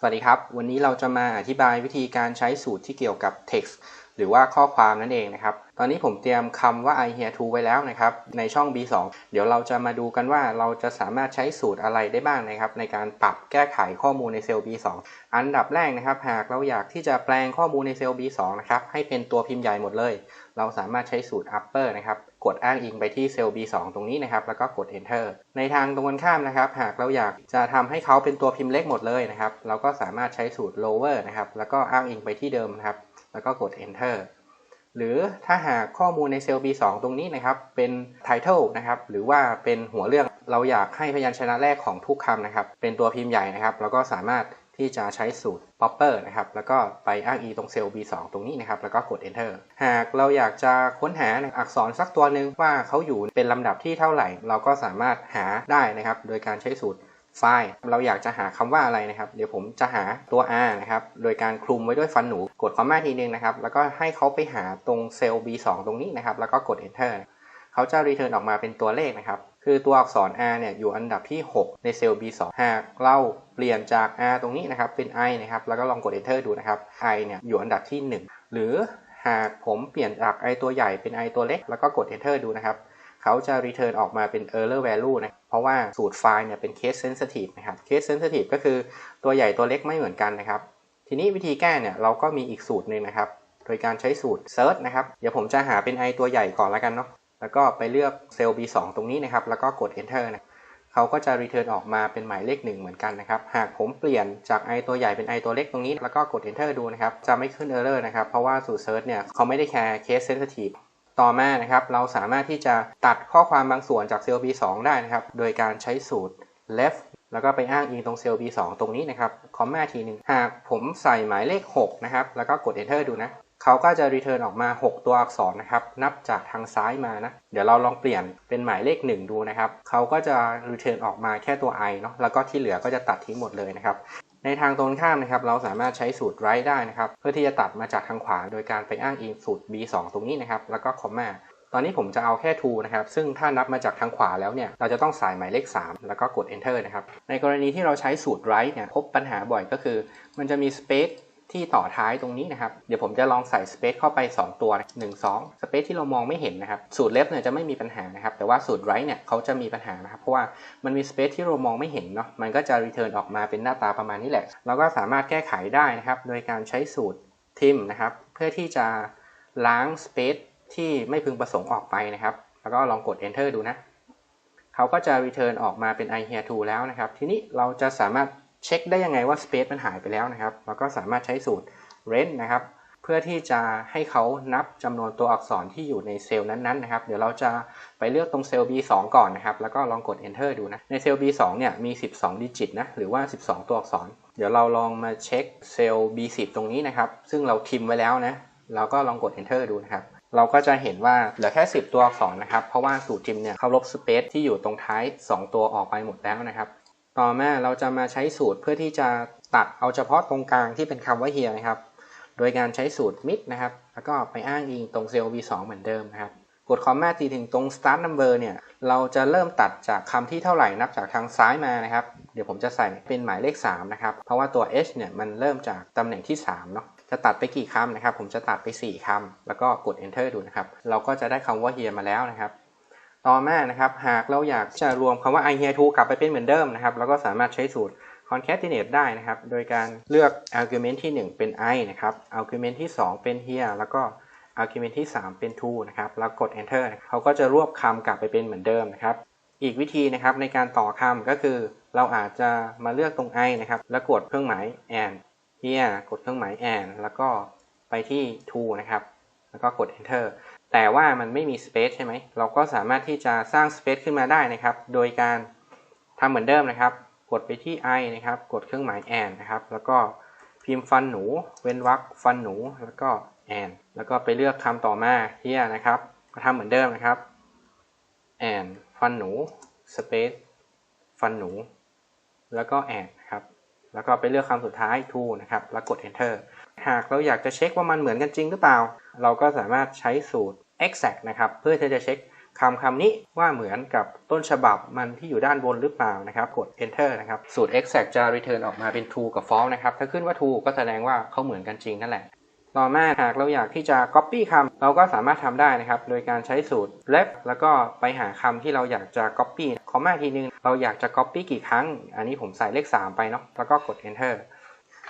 สวัสดีครับ วันนี้เราจะมาอธิบายวิธีการใช้สูตรที่เกี่ยวกับ text หรือว่าข้อความนั่นเองนะครับ ตอนนี้ผมเตรียมคำว่า I hear to ไว้แล้วนะครับ ในช่อง B2 เดี๋ยวเราจะมาดูกันว่าเราจะสามารถใช้สูตรอะไรได้บ้างนะครับ ในการปรับแก้ไขข้อมูลในเซลล์ B2 อันดับแรกนะครับ หากเราอยากที่จะแปลงข้อมูลในเซลล์ B2 นะครับ ให้เป็นตัวพิมพ์ใหญ่หมดเลย เราสามารถใช้สูตร upper นะครับ กดอ้างอิงไปที่เซลล์ B2 ตรงนี้นะครับ แล้วก็กด enter ในทางตรงกันข้ามนะครับ หากเราอยากจะทำให้เขาเป็นตัวพิมพ์เล็กหมดเลยนะครับ เราก็สามารถใช้สูตร lower นะครับ แล้วก็อ้างอิงไปที่เดิมนะครับ แล้วก็กด enter หรือถ้าหากข้อมูลในเซลล์ B2 ตรงนี้นะครับเป็น title นะครับหรือว่าเป็นหัวเรื่องเราอยากให้พยัญชนะแรกของทุกคำนะครับเป็นตัวพิมพ์ใหญ่นะครับ เราก็สามารถ ที่จะใช้สูตร popper นะครับ แล้วก็ไปอ้างอิงตรงเซลล์ B2 ตรงนี้นะครับ แล้วก็กด enter หากเราอยากจะค้นหาอักษรสักตัวหนึ่งว่าเขาอยู่เป็นลำดับที่เท่าไหร่ เราก็สามารถหาได้นะครับ โดยการใช้สูตรไฟล์เราอยากจะหาคำว่าอะไรนะครับ เดี๋ยวผมจะหาตัว r นะครับ โดยการคลุมไว้ด้วยฟันหนู กดคอมมาทีนึงนะครับ แล้วก็ให้เขาไปหาตรงเซลล์ B2 ตรงนี้นะครับ แล้วก็กด enter เขาจะรีเทิร์นออกมาเป็นตัวเลขนะครับ คือตัวอักษร r เนี่ยอยู่อันดับที่ 6 ในเซลล์ B2 หากเราเปลี่ยนจาก r ตรงนี้นะครับเป็น i นะครับแล้วก็ลองกด enter ดูนะครับ i เนี่ยอยู่อันดับที่ 1 หรือหากผมเปลี่ยนจาก i ตัวใหญ่เป็น i ตัวเล็ก แล้วก็กด enter ดูนะครับเขาจะ return ออกมาเป็น error value นะเพราะว่าสูตรไฟล์เนี่ยเป็น case sensitive นะครับ case sensitive ก็คือตัวใหญ่ตัวเล็กไม่เหมือนกันนะครับ ทีนี้วิธีแก้เนี่ยเราก็มีอีกสูตรหนึ่งนะครับ โดยการใช้สูตร search นะครับ เดี๋ยวผมจะหาเป็น i ตัวใหญ่ก่อนแล้วกันเนาะ แล้วก็ไปเลือกเซลล์ B2 ตรงนี้นะครับ แล้วก็กด enter นะเขาก็จะ return ออกมาเป็นหมายเลขหนึ่งเหมือนกันนะครับ หากผมเปลี่ยนจาก i ตัวใหญ่เป็น i ตัวเล็กตรงนี้ แล้วก็กด enter ดูนะครับ จะไม่ขึ้น error นะครับ เพราะว่าสูตร search เนี่ยเขาไม่ได้แคร์ case sensitive ต่อมานะครับ เราสามารถที่จะตัดข้อความบางส่วนจากเซลล์ B2 ได้นะครับ โดยการใช้สูตร left แล้วก็ไปอ้างอิงตรงเซลล์ B2 ตรงนี้นะครับ คอมมาทีหนึ่งหากผมใส่หมายเลข 6 นะครับ แล้วก็กด enter ดูนะ เขาก็จะ return ออกมา 6 ตัวอักษรนะครับ นับจากทางซ้ายมานะ เดี๋ยวเราลองเปลี่ยนเป็นหมายเลข 1 ดูนะครับ เขาก็จะ return ออกมาแค่ตัว i เนาะ แล้วก็ที่เหลือก็จะตัดทิ้งหมดเลยนะครับ ในทางตรงข้ามนะครับ เราสามารถใช้สูตร right ได้นะครับ เพื่อที่จะตัดมาจากทางขวา โดยการไปอ้างอิงสูตร b2 ตรงนี้นะครับ แล้วก็คอมมาตอนนี้ผมจะเอาแค่ to นะครับ ซึ่งถ้านับมาจากทางขวาแล้วเนี่ย เราจะต้องใส่หมายเลข 3 แล้วก็กด enter นะครับ ในกรณีที่เราใช้สูตร right เนี่ย พบปัญหาบ่อยก็คือ มันจะมี space ที่ต่อท้ายตรงนี้นะครับ เดี๋ยวผมจะลองใส่ space เข้าไป 2 ตัว 1 2 space ที่เรามองไม่เห็นนะครับ สูตร left เนี่ยจะไม่มีปัญหานะครับ แต่ว่าสูตร right เนี่ยเขาจะมีปัญหานะครับ เพราะว่ามันมี space ที่เรามองไม่เห็นเนาะ มันก็จะ return ออกมาเป็นหน้าตาประมาณนี้แหละ เราก็สามารถแก้ไขได้นะครับ โดยการใช้สูตร trim นะครับ เพื่อที่จะล้าง space ที่ไม่พึงประสงค์ออกไปนะครับ แล้วก็ลองกด enter ดูนะ เขาก็จะ return ออกมาเป็น i here to แล้วนะครับ ทีนี้เราจะสามารถ เช็คได้ยังไงว่า space มันหายไปแล้วนะครับเราก็สามารถใช้สูตร rent นะครับ เพื่อที่จะให้เขานับจำนวนตัวอักษรที่อยู่ในเซลล์นั้นๆนะครับ เดี๋ยวเราจะไปเลือกตรงเซลล์ B2 ก่อนนะครับ แล้วก็ลองกด enter ดูนะ ในเซลล์ B2 เนี่ยมี 12 ดิจิตนะ หรือว่า 12 ตัวอักษร เดี๋ยวเราลองมาเช็คเซลล์ B10 ตรงนี้นะครับ ซึ่งเราทิมไว้แล้วนะ เราก็ลองกด enter ดูนะครับเราก็จะเห็นว่าเหลือแค่ 10 ตัวอักษรนะครับ เพราะว่าสูตรทิมเนี่ยเขาลบสเปซที่อยู่ตรงท้าย 2 ตัวออกไปหมดแล้วนะครับ ต่อมาเราจะมาใช้สูตรเพื่อที่จะตัดเอาเฉพาะตรงกลางที่เป็นคำว่า here นะครับ โดยการใช้สูตร mid นะครับ แล้วก็ไปอ้างอิงตรงเซลล์ V2 เหมือนเดิมนะครับ กดคอมมาตีถึงตรง start number เนี่ย เราจะเริ่มตัดจากคำที่เท่าไหร่นับจากทางซ้ายมานะครับ เดี๋ยวผมจะใส่เป็นหมายเลข 3 นะครับ เพราะว่าตัว h เนี่ยมันเริ่มจากตำแหน่งที่3เนาะ จะตัดไปกี่คำนะครับ ผมจะตัดไป 4คำแล้วก็กด enter ดูนะครับ เราก็จะได้คำว่า here มาแล้วนะครับ ต่อมานะครับหากเราอยากจะรวมคำว่า i here to กลับไปเป็นเหมือนเดิมนะครับเราก็สามารถใช้สูตร concatenate ได้นะครับ โดยการเลือก argument ที่ 1 เป็น i นะครับ argument ที่ 2 เป็น here แล้วก็ argument ที่ 3 เป็น to นะครับแล้วกด enter เขาก็จะรวบคำกลับไปเป็นเหมือนเดิมนะครับ อีกวิธีนะครับในการต่อคำก็คือเราอาจจะมาเลือกตรง i นะครับ แล้วกดเครื่องหมาย and here กดเครื่องหมาย and แล้วก็ไปที่ to นะครับ แล้วก็กด enter แต่ว่ามันไม่มี space ใช่ไหม เราก็สามารถที่จะสร้าง space ขึ้นมาได้นะครับ โดยการทำเหมือนเดิมนะครับ กดไปที่ i นะครับ กดเครื่องหมาย and นะครับ แล้วก็พิมพ์ฟันหนู เว้นวรรคฟันหนู แล้วก็ and แล้วก็ไปเลือกคำต่อมา here นะครับ ก็ทำเหมือนเดิมนะครับ and ฟันหนู space ฟันหนู แล้วก็ and นะครับ แล้วก็ไปเลือกคำสุดท้าย to นะครับ แล้วกด enter หากเราอยากจะเช็คว่ามันเหมือนกันจริงหรือเปล่า เราก็สามารถใช้สูตร exact นะครับเพื่อที่จะเช็คคำคำนี้ว่าเหมือนกับต้นฉบับมันที่อยู่ด้านบนหรือเปล่านะครับกด enter นะครับสูตร exact จะ return ออกมาเป็น true กับ false นะครับถ้าขึ้นว่า true ก็แสดงว่าเขาเหมือนกันจริงนั่นแหละ ต่อมาหากเราอยากที่จะ copy คำเราก็สามารถทำได้นะครับ โดยการใช้สูตร left แล้วก็ไปหาคำที่เราอยากจะ copy คอมมาทีนึงเราอยากจะ copy กี่ครั้ง อันนี้ผมใส่เลข 3 ไปเนาะแล้วก็กด enter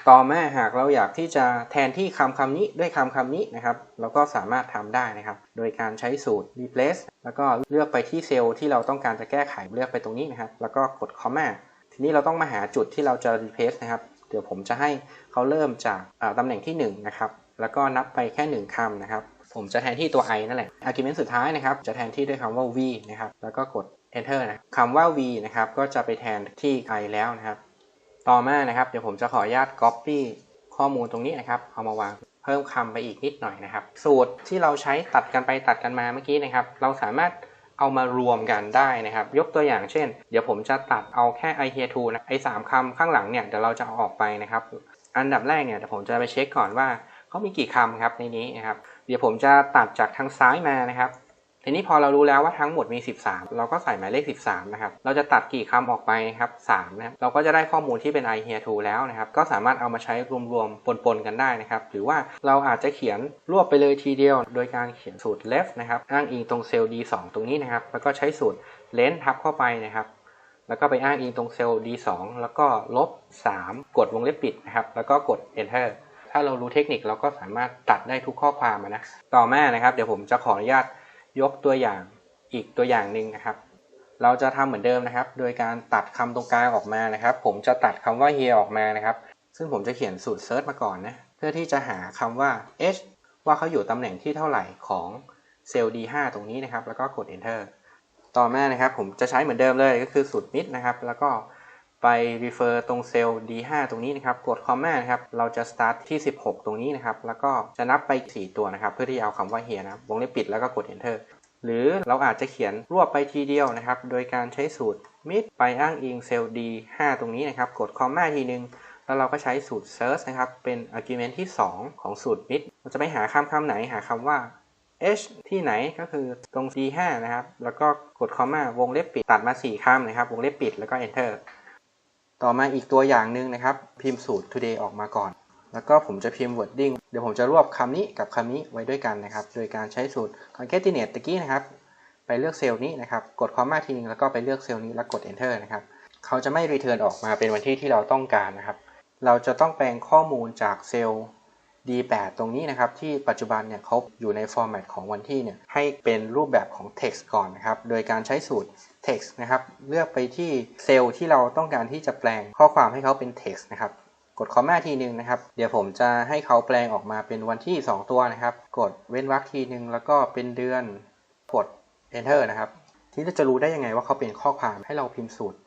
ต่อมาหากเราอยากที่จะแทนที่คำคำนี้ด้วยคำคำนี้นะครับเราก็สามารถทำได้นะครับ โดยการใช้สูตร replace แล้วก็เลือกไปที่เซลล์ที่เราต้องการจะแก้ไขเลือกไปตรงนี้นะครับ แล้วก็กด comma ทีนี้เราต้องมาหาจุดที่เราจะ replace นะครับ เดี๋ยวผมจะให้เขาเริ่มจากตำแหน่งที่1นะครับแล้วก็นับไปแค่ 1คำนะครับ ผมจะแทนที่ตัว i นั่นแหละ argument สุดท้ายนะครับ จะแทนที่ด้วยคำว่า v นะครับ แล้วก็กด enter นะคำว่า v นะครับ ก็จะไปแทนที่ i แล้วนะครับ ต่อมานะครับเดี๋ยวผมจะขออนุญาต copy ข้อมูลตรงนี้นะครับเอามาวางเพิ่มคำไปอีกนิดหน่อยนะครับ สูตรที่เราใช้ตัดกันไปตัดกันมาเมื่อกี้นะครับ เราสามารถเอามารวมกันได้นะครับ ยกตัวอย่างเช่น เดี๋ยวผมจะตัดเอาแค่ I hear to นะไอ้สามคำข้างหลังเนี่ยเดี๋ยวเราจะเอาออกไปนะครับ อันดับแรกเนี่ยเดี๋ยวผมจะไปเช็คก่อนว่าเขามีกี่คำครับในนี้นะครับ เดี๋ยวผมจะตัดจากทางซ้ายมานะครับ ทีนี้พอเรารู้แล้วว่าทั้งหมดมี 13 เราก็ใส่หมายเลข 13 นะครับ เราจะตัดกี่คำออกไปครับ3นะครับ เราก็จะได้ข้อมูลที่เป็น I hear to แล้วนะครับ ก็สามารถเอามาใช้รวมๆ ปนๆ กันได้นะครับ หรือว่าเราอาจจะเขียนรวบไปเลยทีเดียว โดยการเขียนสูตร left นะครับ อ้างอิงตรงเซลล์ D2 ตรงนี้นะครับ แล้วก็ใช้สูตร left ทับเข้าไปนะครับแล้วก็ไปอ้างอิงตรงเซลล์ D2 แล้วก็ลบ 3 กดวงเล็บปิดนะครับ แล้วก็กด enter ถ้าเรารู้เทคนิคเราก็สามารถตัดได้ทุกข้อความนะ ต่อมานะครับ เดี๋ยวผมจะขออนุญาต ยกตัวอย่างอีกตัวอย่างหนึ่งนะครับ เราจะทำเหมือนเดิมนะครับ โดยการตัดคำตรงกลางออกมานะครับ ผมจะตัดคำว่า here ออกมานะครับ ซึ่งผมจะเขียนสูตร search มาก่อนนะ เพื่อที่จะหาคำว่า h ว่าเขาอยู่ตำแหน่งที่เท่าไหร่ของเซลล์ d5 ตรงนี้นะครับ แล้วก็กด enter ต่อมานะครับ ผมจะใช้เหมือนเดิมเลยก็คือสูตร mid นะครับ แล้วก็ ไป refer ตรงเซลล์ D5 ตรงนี้นะครับกด comma นะครับเราจะ start ที่ 16 ตรงนี้นะครับแล้วก็จะนับไป 4 ตัวนะครับเพื่อที่เอาคำว่า here นะครับวงเล็บปิดแล้วก็กด enter หรือเราอาจจะเขียนรวบไปทีเดียวนะครับ โดยการใช้สูตร mid ไปอ้างอิงเซลล์ D5 ตรงนี้นะครับ กด comma ทีนึง แล้วเราก็ใช้สูตร search นะครับ เป็น argument ที่ 2 ของสูตร mid เราจะไปหาคำคำไหนหาคำว่า h ที่ไหนก็คือตรง D5 นะครับ แล้วก็กด comma วงเล็บปิดตัดมา 4คำนะครับ วงเล็บปิดแล้วก็ enter ต่อมาอีกตัวอย่างหนึ่งนะครับ พิมพ์สูตร today ออกมาก่อน แล้วก็ผมจะพิมพ์ wording เดี๋ยวผมจะรวบคำนี้กับคำนี้ไว้ด้วยกันนะครับ โดยการใช้สูตร concatenate ตะกี้นะครับ ไปเลือกเซลล์นี้นะครับ กดความมาทีนึงแล้วก็ไปเลือกเซลล์นี้แล้วกด enter นะครับ เขาจะไม่ return ออกมาเป็นวันที่ที่เราต้องการนะครับ เราจะต้องแปลงข้อมูลจากเซลล์ D8 ตรงนี้นะครับ ที่ปัจจุบันเนี่ยเขาอยู่ใน format ของวันที่เนี่ยให้เป็นรูปแบบของ text ก่อนนะครับ โดยการใช้สูตร text นะครับ เลือกไปที่เซลล์ที่เราต้องการที่จะแปลงข้อความให้เขาเป็น text นะครับ กดคอมมาทีหนึ่งนะครับ เดี๋ยวผมจะให้เขาแปลงออกมาเป็นวันที่ 2 ตัวนะครับ กดเว้นวรรคทีหนึ่งแล้วก็เป็นเดือน กด enter นะครับ ที่เราจะรู้ได้ยังไงว่าเขาเป็นข้อความให้เราพิมพ์สูตร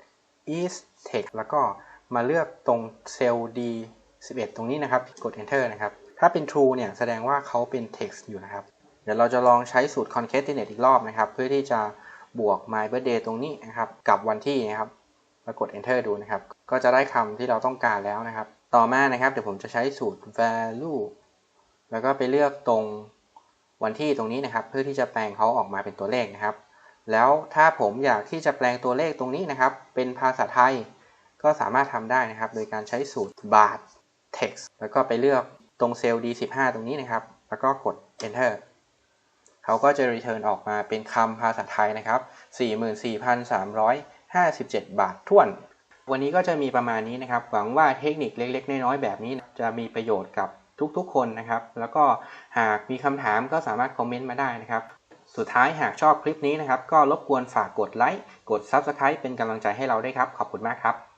is text แล้วก็มาเลือกตรงเซลล์ D 11 ตรงนี้นะครับ กด enter นะครับ ถ้าเป็น true เนี่ยแสดงว่าเขาเป็น text อยู่นะครับ เดี๋ยวเราจะลองใช้สูตร concatenate อีกรอบนะครับ เพื่อที่จะ บวก my birthday ตรงนี้นะครับกับวันที่นะครับแล้วกด enter ดูนะครับ ก็จะได้คำที่เราต้องการแล้วนะครับ ต่อมานะครับเดี๋ยวผมจะใช้สูตร value แล้วก็ไปเลือกตรงวันที่ตรงนี้นะครับ เพื่อที่จะแปลงเขาออกมาเป็นตัวเลขนะครับ แล้วถ้าผมอยากที่จะแปลงตัวเลขตรงนี้นะครับ เป็นภาษาไทยก็สามารถทำได้นะครับ โดยการใช้สูตร bar text แล้วก็ไปเลือกตรงเซลล์ D15 ตรงนี้นะครับ แล้วก็กด enter เขาก็จะ return ออกมาเป็นคำภาษาไทยนะครับ 44,357 บาทท่วน วันนี้ก็จะมีประมาณนี้นะครับ หวังว่าเทคนิคเล็ก ๆ น้อยๆ แบบนี้จะมีประโยชน์กับทุกๆ คนนะครับ แล้วก็หากมีคำถามก็สามารถคอมเมนต์มาได้นะครับ สุดท้ายหากชอบคลิปนี้นะครับ ก็รบกวนฝากกดไลค์ กด Subscribe เป็นกำลังใจให้เราด้วยครับ ขอบคุณมากครับ